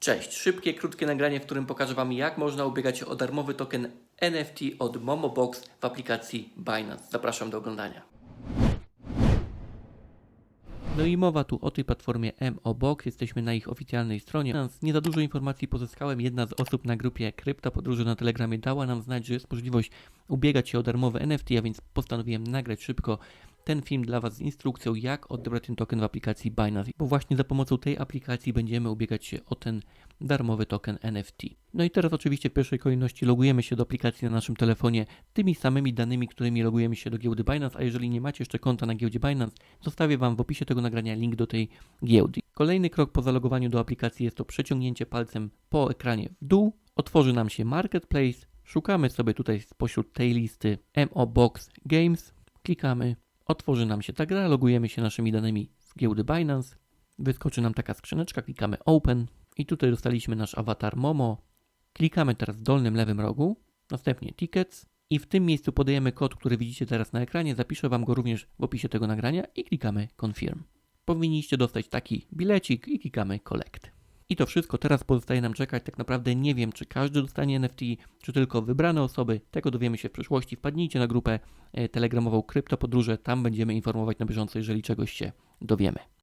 Cześć, szybkie, krótkie nagranie, w którym pokażę Wam, jak można ubiegać się o darmowy token NFT od Momobox w aplikacji Binance. Zapraszam do oglądania. No i mowa tu o tej platformie MOBOX, jesteśmy na ich oficjalnej stronie. Nie za dużo informacji pozyskałem, jedna z osób na grupie Krypto Podróży na Telegramie dała nam znać, że jest możliwość ubiegać się o darmowe NFT, a więc postanowiłem nagrać szybko ten film dla Was z instrukcją, jak odebrać ten token w aplikacji Binance, bo właśnie za pomocą tej aplikacji będziemy ubiegać się o ten darmowy token NFT. No i teraz oczywiście w pierwszej kolejności logujemy się do aplikacji na naszym telefonie tymi samymi danymi, którymi logujemy się do giełdy Binance, a jeżeli nie macie jeszcze konta na giełdzie Binance, zostawię Wam w opisie tego nagrania link do tej giełdy. Kolejny krok po zalogowaniu do aplikacji jest to przeciągnięcie palcem po ekranie w dół, otworzy nam się Marketplace, szukamy sobie tutaj spośród tej listy MO Box Games, klikamy, otworzy nam się ta gra, logujemy się naszymi danymi z giełdy Binance, wyskoczy nam taka skrzyneczka, klikamy Open. I tutaj dostaliśmy nasz awatar Momo, klikamy teraz w dolnym lewym rogu, następnie Tickets. I w tym miejscu podajemy kod, który widzicie teraz na ekranie, zapiszę Wam go również w opisie tego nagrania i klikamy Confirm. Powinniście dostać taki bilecik i klikamy Collect. I to wszystko, teraz pozostaje nam czekać. Tak naprawdę nie wiem, czy każdy dostanie NFT, czy tylko wybrane osoby. Tego dowiemy się w przyszłości. Wpadnijcie na grupę e, telegramową Krypto Podróże, tam będziemy informować na bieżąco, jeżeli czegoś się dowiemy.